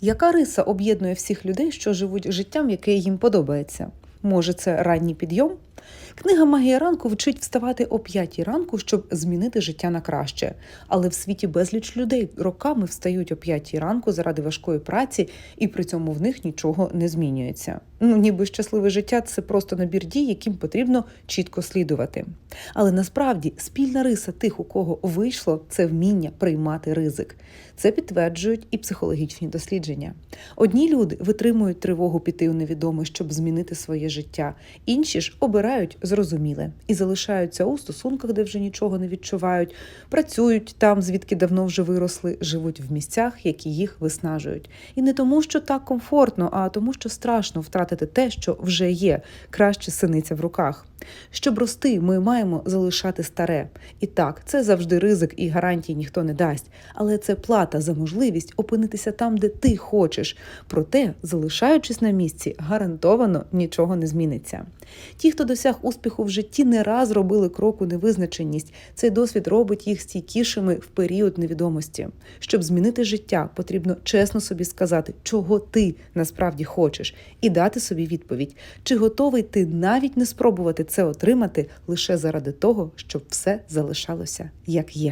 Яка риса об'єднує всіх людей, що живуть життям, яке їм подобається? Може, це ранній підйом? Книга Магія ранку вчить вставати о п'ятій ранку, щоб змінити життя на краще. Але в світі безліч людей роками встають о п'ятій ранку заради важкої праці, і при цьому в них нічого не змінюється. Ну, ніби щасливе життя це просто набір дій, яким потрібно чітко слідувати. Але насправді спільна риса тих, у кого вийшло, це вміння приймати ризик. Це підтверджують і психологічні дослідження. Одні люди витримують тривогу піти у невідоме, щоб змінити своє життя, інші ж обирають зрозуміле і залишаються у стосунках, де вже нічого не відчувають, працюють там, звідки давно вже виросли, живуть в місцях, які їх виснажують. І не тому, що так комфортно, а тому, що страшно втратити те, що вже є, краще синиця в руках. Щоб рости, ми маємо залишати старе. І так, це завжди ризик і гарантій ніхто не дасть. Але це плата за можливість опинитися там, де ти хочеш. Проте, залишаючись на місці, гарантовано нічого не зміниться. Ті, хто досяг успіху в житті, не раз робили крок у невизначеність. Цей досвід робить їх стійкішими в період невідомості. Щоб змінити життя, потрібно чесно собі сказати, чого ти насправді хочеш, і дати собі відповідь, чи готовий ти навіть не спробувати це отримати лише заради того, щоб все залишалося як є.